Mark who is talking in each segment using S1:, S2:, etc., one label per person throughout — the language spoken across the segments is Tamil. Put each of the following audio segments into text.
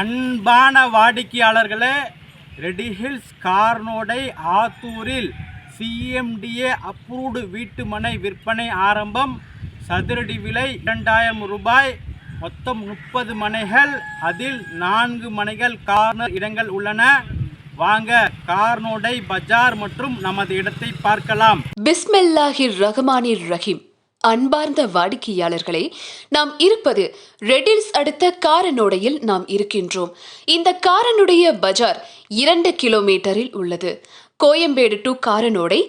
S1: அன்பான வாடிக்கையாளர்களே ரெடி ஹில்ஸ் கார்னோடை ஆத்தூரில் சிஎம்டிஏ அப்ரூவ்டு வீட்டு மனை விற்பனை ஆரம்பம். சதுரடி விலை இரண்டாயிரம் ரூபாய். மொத்தம் முப்பது மனைகள். அதில் நான்கு மனைகள் கார்னர் இடங்கள் உள்ளன. வாங்க கார்னோடை பஜார் மற்றும் நமது இடத்தை பார்க்கலாம்.
S2: பிஸ்மில்லாஹிர் ரஹ்மானிர் ரஹீம். அன்பார்ந்த வாடிக்கையாளர்களே நாம் இருப்பது ரெடில்ஸ் அடுத்த காரனோடையில் நாம் இருக்கின்றோம். இந்த காரனுடைய பஜார் இரண்டு கிலோமீட்டரில் உள்ளது. Koyambedu to Karanodai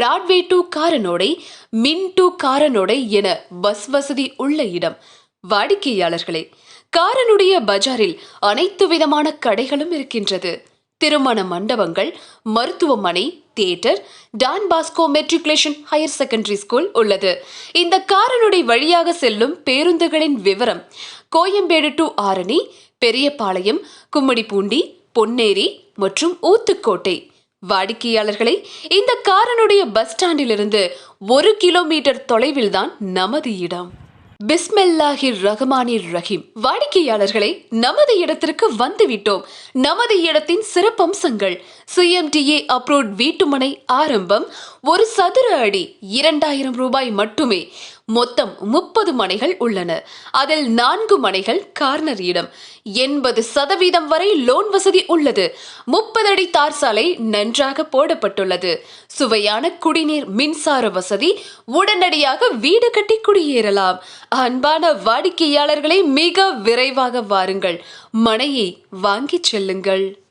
S2: Broadway to Karanodai மின் டு காரனோடை என பஸ் வசதி உள்ள இடம். வாடிக்கையாளர்களே காரனுடைய பஜாரில் அனைத்து விதமான கடைகளும் இருக்கின்றது. திருமண மண்டபங்கள் மருத்துவமனை theatre Don Bosco matriculation higher secondary school உள்ளது. இந்த காரனுடைய வழியாக செல்லும் பேருந்துகளின் விவரம் கோயம்பேடு டு ஆரணி பெரியபாளையம் கும்மிடிப்பூண்டி பொன்னேரி மற்றும் ஊத்துக்கோட்டை. வாடிக்கையாளர்களை இந்த காரனுடைய பஸ் ஸ்டாண்டிலிருந்து ஒரு கிலோமீட்டர் தொலைவில்தான் நமது இடம். பிஸ்மில்லாஹிர் ரஹ்மானிர் ரஹீம். வாடிக்கையாளர்களை நமது இடத்திற்கு வந்துவிட்டோம். நமது இடத்தின் சிறப்பம்சங்கள். சிஎம்டிஏ அப்ரூவ்ட் வீட்டுமனை ஆரம்பம் ஒரு சதுர அடி இரண்டாயிரம் ரூபாய் மட்டுமே. மொத்தம் முப்பது மனைகள் உள்ளன. அதில் நான்கு மனைகள் கார்னர் இடம் எண்பது சதவீதம் வரை லோன் வசதி உள்ளது. முப்பது அடி தார் சாலை நன்றாக போடப்பட்டுள்ளது. சுவையான குடிநீர் மின்சார வசதி. உடனடியாக வீடு கட்டி குடியேறலாம். அன்பான வாடிக்கையாளர்களை மிக விரைவாக வாருங்கள். மனையை வாங்கிச் செல்லுங்கள்.